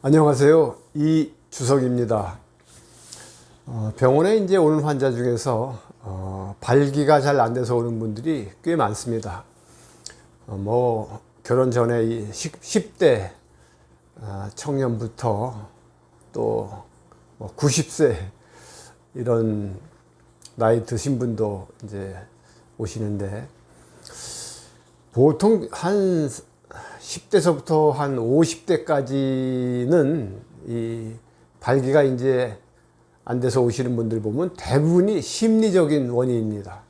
안녕하세요. 이주석입니다. 어, 병원에 이제 오는 환자 중에서 어, 발기가 잘 안 돼서 오는 분들이 꽤 많습니다. 어, 뭐 결혼 전에 이 10대 아, 청년부터 또뭐 90세 이런 나이 드신 분도 이제 오시는데 보통 한 10대서부터 한 50대까지는 이 발기가 이제 안 돼서 오시는 분들 보면 대부분이 심리적인 원인입니다.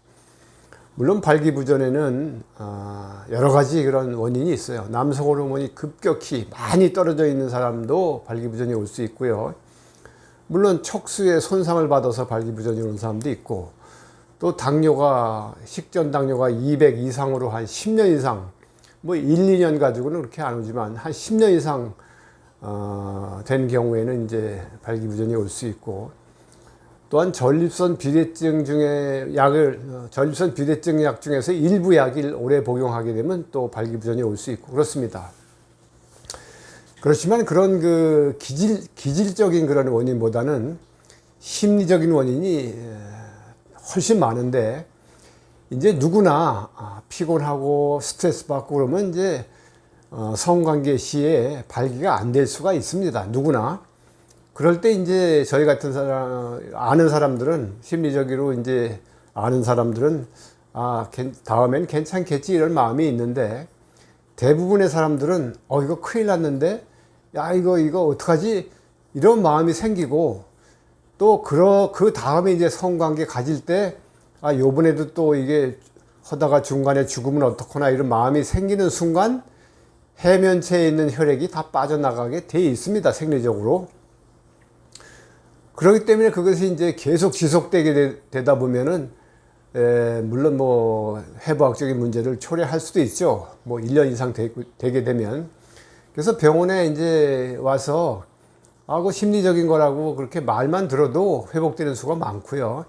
물론 발기부전에는 아, 여러 가지 그런 원인이 있어요. 남성 호르몬이 급격히 많이 떨어져 있는 사람도 발기부전이 올 수 있고요. 물론 척수에 손상을 받아서 발기부전이 오는 사람도 있고 또 당뇨가 식전 당뇨가 200 이상으로 한 10년 이상 뭐 1, 2년 가지고는 그렇게 안 오지만 한 10년 이상 어, 된 경우에는 이제 발기부전이 올 수 있고 또한 전립선 비대증 중에 약을 어, 전립선 비대증 약 중에서 일부 약을 오래 복용하게 되면 또 발기부전이 올 수 있고 그렇습니다. 그렇지만 그런 그 기질 기질적인 그런 원인보다는 심리적인 원인이 훨씬 많은데 이제 누구나 아, 피곤하고 스트레스 받고 그러면 이제 어, 성관계 시에 발기가 안 될 수가 있습니다. 누구나. 그럴 때 이제 저희 같은 사람, 아는 사람들은 심리적으로 이제 아는 사람들은 아, 다음엔 괜찮겠지 이런 마음이 있는데 대부분의 사람들은 어, 이거 큰일 났는데 야, 이거, 이거 어떡하지? 이런 마음이 생기고 또 그러, 그 다음에 이제 성관계 가질 때 아, 요번에도 또 이게 하다가 중간에 죽으면 어떡하나 이런 마음이 생기는 순간 해면체에 있는 혈액이 다 빠져나가게 돼 있습니다. 생리적으로. 그렇기 때문에 그것이 이제 계속 지속되게 되, 다 보면은 에, 물론 뭐 해부학적인 문제를 초래할 수도 있죠. 뭐 1년 이상 되, 되게 되면. 그래서 병원에 이제 와서 아, 그 심리적인 거라고 그렇게 말만 들어도 회복되는 수가 많고요.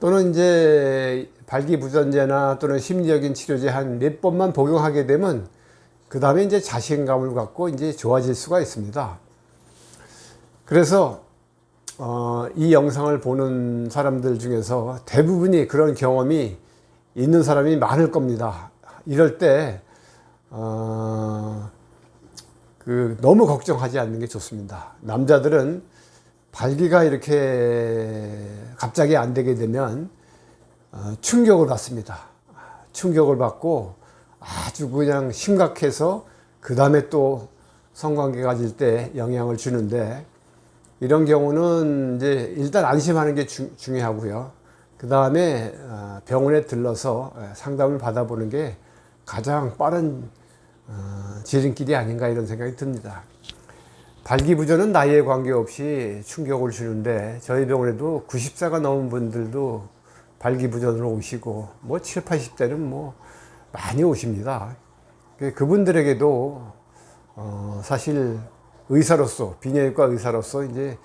또는 이제 발기부전제나 또는 심리적인 치료제 한 몇 번만 복용하게 되면 그 다음에 이제 자신감을 갖고 이제 좋아질 수가 있습니다. 그래서 어, 이 영상을 보는 사람들 중에서 대부분이 그런 경험이 있는 사람이 많을 겁니다. 이럴 때 어, 그 너무 걱정하지 않는 게 좋습니다. 남자들은 발기가 이렇게 갑자기 안 되게 되면 어, 충격을 받습니다. 충격을 받고 아주 그냥 심각해서 그 다음에 또 성관계 가질 때 영향을 주는데 이런 경우는 이제 일단 안심하는 게 주, 중요하고요. 그 다음에 어, 병원에 들러서 상담을 받아보는 게 가장 빠른 어, 지름길이 아닌가 이런 생각이 듭니다. 발기부전은 나이에 관계없이 충격을 주는데 저희 병원에도 90세가 넘은 분들도 발기부전으로 오시고 뭐 7, 80대는 뭐 많이 오십니다. 그 그분들에게도 어 사실 의사로서 비뇨기과 의사로서 이제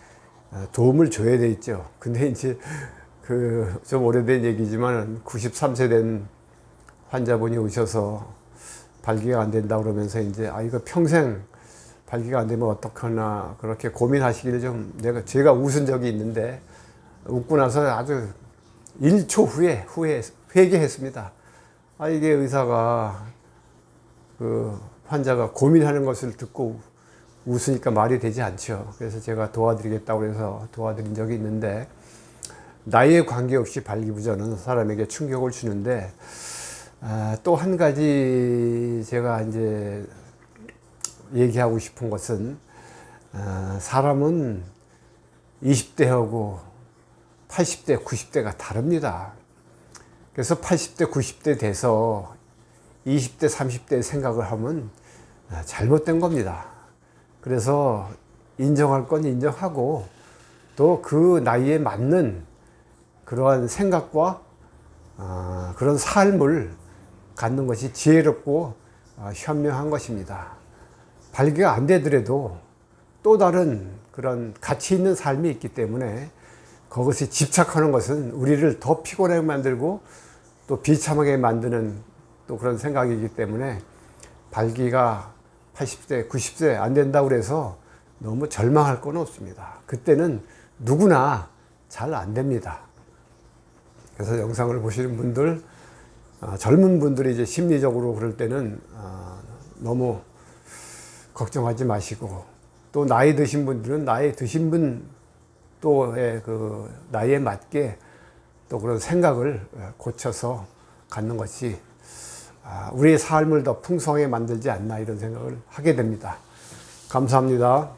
도움을 줘야 돼 있죠. 근데 이제 그 좀 오래된 얘기지만 93세 된 환자분이 오셔서 발기가 안 된다 그러면서 이제 아 이거 평생 발기가 안 되면 어떡하나 그렇게 고민하시기를 좀 내가 제가 웃은 적이 있는데 웃고 나서 아주 1초 후에 후에 회개했습니다. 아 이게 의사가 그 환자가 고민하는 것을 듣고 웃으니까 말이 되지 않죠. 그래서 제가 도와드리겠다고 해서 도와드린 적이 있는데 나이에 관계없이 발기부전은 사람에게 충격을 주는데 아, 또 한 가지 제가 이제 얘기하고 싶은 것은 어, 사람은 20대하고 80대, 90대가 다릅니다. 그래서 80대, 90대 돼서 20대, 30대 생각을 하면 어, 잘못된 겁니다. 그래서 인정할 건 인정하고 또 그 나이에 맞는 그러한 생각과 어, 그런 삶을 갖는 것이 지혜롭고 현명한 것입니다. 발기가 안 되더라도 또 다른 그런 가치 있는 삶이 있기 때문에 그것에 집착하는 것은 우리를 더 피곤하게 만들고 또 비참하게 만드는 또 그런 생각이기 때문에 발기가 80세, 90세 안 된다고 그래서 너무 절망할 건 없습니다. 그때는 누구나 잘 안 됩니다. 그래서 영상을 보시는 분들, 아, 젊은 분들이 이제 심리적으로 그럴 때는 아, 너무 걱정하지 마시고 또 나이 드신 분들은 나이 드신 분 또의 그 나이에 맞게 또 그런 생각을 고쳐서 갖는 것이 아, 우리의 삶을 더 풍성하게 만들지 않나 이런 생각을 하게 됩니다. 감사합니다.